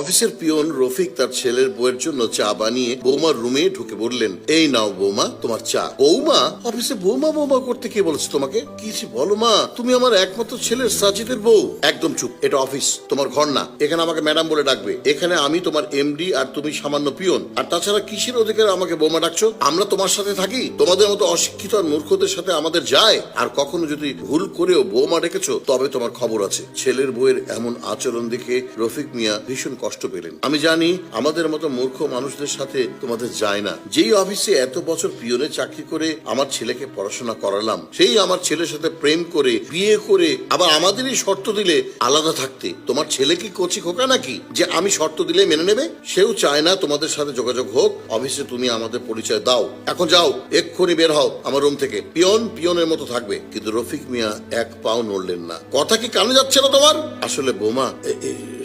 অফিসের পিয়ন রফিক তার ছেলের বউয়ের জন্য চা বানিয়ে বৌমার রুমে ঢুকে বললেন, এই নাও বৌমা, তোমার চা। বৌমা? অফিসে বৌমা বৌমা করতে কে বলেছে তোমাকে? কি বলো মা, তুমি আমার একমাত্র ছেলের সাজিদের বউ। একদম চুপ, এটা অফিস, তোমার ঘর না, এখানে আমাকে ম্যাডাম বলে ডাকবে। এখানে আমি তোমার এমডি আর তুমি সামান্য পিয়ন। আর তাছাড়া কিসের অধিকার আমাকে বৌমা ডাকছো? আমরা তোমার সাথে থাকি, তোমাদের মতো অশিক্ষিত আর মূর্খদের সাথে আমাদের যায়। আর কখনো যদি ভুল করেও বৌমা ডেকেছো, তবে তোমার খবর আছে। ছেলের বউয়ের এমন আচরণ দেখে রফিক মিয়া ভীষণ কষ্ট পেলেন। আমি জানি আমাদের মতো মূর্খ মানুষদের সাথে তোমাদের যায় না। যেই অফিসে এত বছর পিয়নে চাকরি করে আমার ছেলেকে পড়াশোনা করালাম, সেই আমার ছেলের সাথে প্রেম করে, বিয়ে করে, আবার আমাদেরই শর্ত দিলে আলাদা থাকতে। তোমার ছেলে কি কচি খোকা নাকি? যে আমি শর্ত দিলে মেনে নেবে? সেও চায় না তোমাদের সাথে যোগাযোগ হোক। অফিসে তুমি আমাদের পরিচয় দাও। এখন যাও, এক্ষুনি বের হও আমার রুম থেকে। পিয়ন, পিয়নের মতো থাকবে। কিন্তু রফিক মিয়া এক পাও নড়লেন না। কথা কি কানে যাচ্ছে না তোমার? আসলে বোমা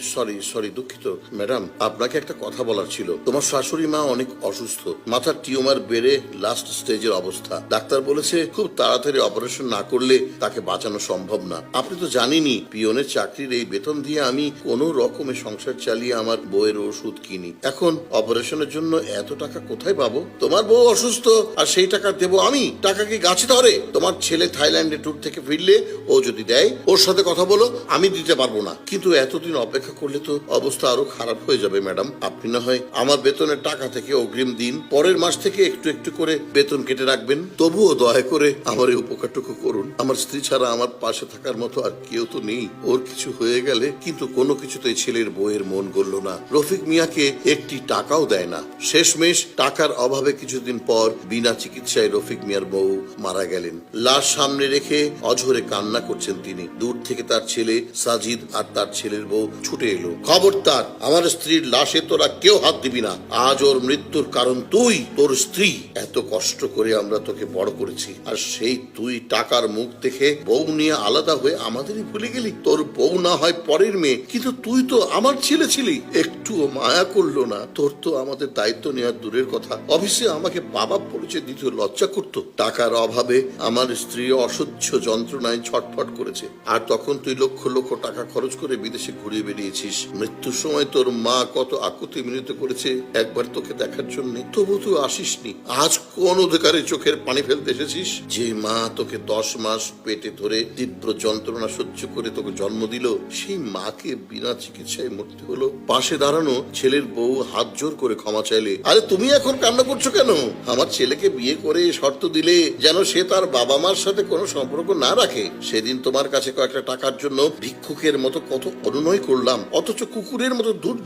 সরি সরি দুঃখিত ম্যাডাম আপনাকে একটা কথা বলার ছিল। তোমার শাশুড়ি মা অনেক অসুস্থ। মাথার টিউমার বেড়ে লাস্ট স্টেজের অবস্থা। ডাক্তার বলেছে, খুব তাড়াতাড়ি অপারেশন না করলে তাকে বাঁচানো সম্ভব না। আপনি তো জানেনই, পিয়নের চাকরির এই বেতন দিয়ে আমি কোনো রকমে সংসার চালিয়ে আমার বউয়ের ওষুধ কিনি। এখন অপারেশনের জন্য এত টাকা কোথায় পাবো? তোমার বউ অসুস্থ, আর সেই টাকা দেবো আমি। টাকা কি গাছে ধরে? তোমার ছেলে থাইল্যান্ডে ট্যুর থেকে ফিরলে ও যদি দেয়, ওর সাথে কথা বলো, আমি দিতে পারব না। কিন্তু এতদিন অপেক্ষা করলে তো অবস্থা আরও খারাপ হয়ে যাবে, ম্যাডাম। আপনি না হয় আমার বেতনের টাকা থেকে অগ্রিম দিন, পরের মাস থেকে একটু একটু করে বেতন কেটে রাখবেন। তবুও দয়া করে আমার এই উপকারটুকু করুন। আমার স্ত্রী ছাড়া আমার পাশে থাকার মতো আর কেউ তো নেই। ওর কিছু হয়ে গেলে কিন্তু কোনো কিছুতেই ছেলের বউয়ের মন গড়ল না। রফিক মিয়াকে একটি টাকাও দেয় না। শেষমেশ টাকার অভাবে কিছুদিন পর বিনা চিকিৎসায় রফিক মিয়ার বউ মারা গেলেন। লাশ সামনে রেখে অঝরে কান্না করছেন তিনি। দূর থেকে তার ছেলে সাজিদ আর তার ছেলের বউ ছুটে এলো। খবরদার, আমার স্ত্রীর লাশে তোরা কেউ হাত দিবি না। আজ ওর মৃত্যুর কারণ তুই, তোর স্ত্রী। এত কষ্ট করে আমরা তোকে বড় করেছি। আর সেই তুই টাকার মুখ দেখে বউ নিয়ে আলাদা হয়ে আমাদেরই ভুলে গেলি। তোর বউ না হয় পরের মেয়ে, কিন্তু তুই তো আমার ছেলে ছিলি। একটুও মায়া করল না। তোর তো আমাদের দায়িত্ব নেওয়ার দূরের কথা। অফিসে আমাকে বাবা পরিচয় দিতে লজ্জা করতো। টাকার অভাবে আমার স্ত্রী অসহ্য যন্ত্রণায় ছটফট করেছে। আর তখন তুই লক্ষ লক্ষ টাকা খরচ করে বিদেশে ঘুরে বেরিয়েছিস মৃত্যুর সময় তোর মা কত আকুতি মিলিত করেছে একবার তোকে দেখার জন্য। তবু তুই আসিসনি। আজ কোন অধিকারে চোখের পানি ফেলতে এসেছিস? যে মা তোকে দশ মাস পেটে ধরে তীব্র যন্ত্রণা সহ্য করে তোকে জন্ম দিল, সেই মাকে বিনা চিকিৎসায় মরতে হলো। পাশে দাঁড়ানো ছেলের বউ হাত জোর করে ক্ষমা চাইলে, আরে তুমি এখন কান্না করছ কেন? আমার ছেলেকে বিয়ে করে শর্ত দিলে যেন সে তার বাবা মার সাথে কোনো সম্পর্ক না রাখে। সেদিন তোমার কাছে কয়েকটা টাকার জন্য ভিক্ষুকের মতো কত অনুনয় করলাম। অথচ কুকুরের মতো দুধ